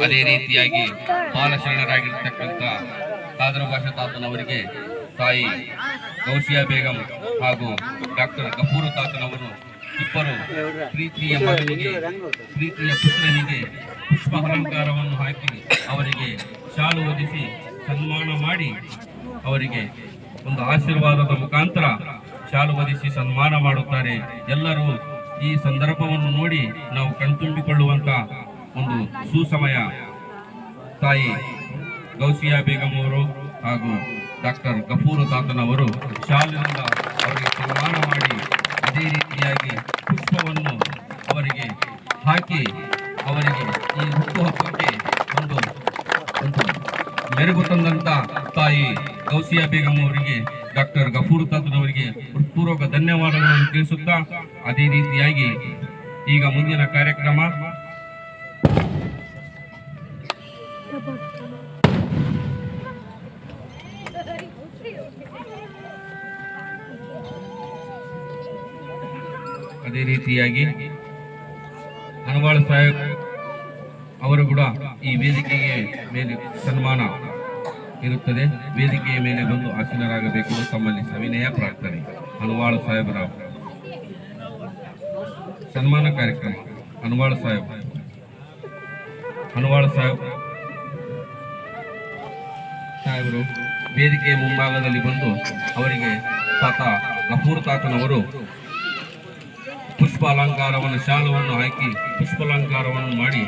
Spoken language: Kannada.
ಅದೇ ರೀತಿಯಾಗಿ ಬಾಲಶರಣರಾಗಿರ್ತಕ್ಕಂಥ ಕಾದರ ಭಾಷಾ ತಾತನವರಿಗೆ ತಾಯಿ ಗೌಶಿಯಾ ಬೇಗಂ ಹಾಗೂ ಡಾಕ್ಟರ್ ಗಫೂರು ತಾತನವರು ಇಬ್ಬರು ಪ್ರೀತಿಯ ಮಗನಿಗೆ ಪ್ರೀತಿಯ ಪುತ್ರನಿಗೆ ಪುಷ್ಪ ಅಲಂಕಾರವನ್ನು ಹಾಕಿ ಅವರಿಗೆ ಶಾಲು ಒದಿಸಿ ಸನ್ಮಾನ ಮಾಡಿ ಅವರಿಗೆ ಒಂದು ಆಶೀರ್ವಾದದ ಮುಖಾಂತರ ಶಾಲು ಒದಿಸಿ ಸನ್ಮಾನ ಮಾಡುತ್ತಾರೆ. ಎಲ್ಲರೂ ಈ ಸಂದರ್ಭವನ್ನು ನೋಡಿ ನಾವು ಕಣ್ತುಂಬಿಕೊಳ್ಳುವಂತ ಒಂದು ಸುಸಮಯ ತಾಯಿ ಗೌಸಿಯಾ ಬೇಗಂ ಅವರು ಹಾಗೂ ಡಾಕ್ಟರ್ ಗಫೂರ್ ತಾತನ್ ಅವರು ಶಾಲಿನಿಂದ ಅವರಿಗೆ ಸನ್ಮಾನ ಮಾಡಿ ಅದೇ ರೀತಿಯಾಗಿ ಪುಷ್ಪವನ್ನು ಅವರಿಗೆ ಹಾಕಿ ಅವರಿಗೆ ಈ ಹುಟ್ಟುಹಬ್ಬ ಮೆರುಗು ತಂದಂತ ತಾಯಿ ಗೌಸಿಯಾ ಬೇಗಂ ಅವರಿಗೆ, ಡಾಕ್ಟರ್ ಗಫೂರ್ ತಾತನವರಿಗೆ ಹೃತ್ಪೂರ್ವಕ ಧನ್ಯವಾದಗಳನ್ನು ತಿಳಿಸುತ್ತಾ, ಅದೇ ರೀತಿಯಾಗಿ ಈಗ ಮುಂದಿನ ಕಾರ್ಯಕ್ರಮ. ಅದೇ ರೀತಿಯಾಗಿ ಅನವಾಳ ಸಾಹೇಬ್ ಅವರು ಕೂಡ ಈ ವೇದಿಕೆಗೆ ಮೇಲೆ ಸನ್ಮಾನ ಇರುತ್ತದೆ. ವೇದಿಕೆಯ ಮೇಲೆ ಬಂದು ಆಸೀನರಾಗಬೇಕು ತಮ್ಮಲ್ಲಿ ಸವಿನಯ ಪ್ರಾರ್ಥನೆ. ಅನವಾಳ ಸಾಹೇಬರ ಸನ್ಮಾನ ಕಾರ್ಯಕ್ರಮ. ಅನವಾಳ ಸಾಹೇಬ್. ಅನವಾಳ ಸಾಹೇಬ್ ಸಾಹೇಬರು ವೇದಿಕೆಯ ಮುಂಭಾಗದಲ್ಲಿ ಬಂದು ಅವರಿಗೆ ತಾತ ಗಫೂರ್ ತಾತನವರು ಪುಷ್ಪ ಅಲಂಕಾರವನ್ನು ಶಾಲವನ್ನು ಹಾಕಿ ಪುಷ್ಪಾಲಂಕಾರವನ್ನು ಮಾಡಿ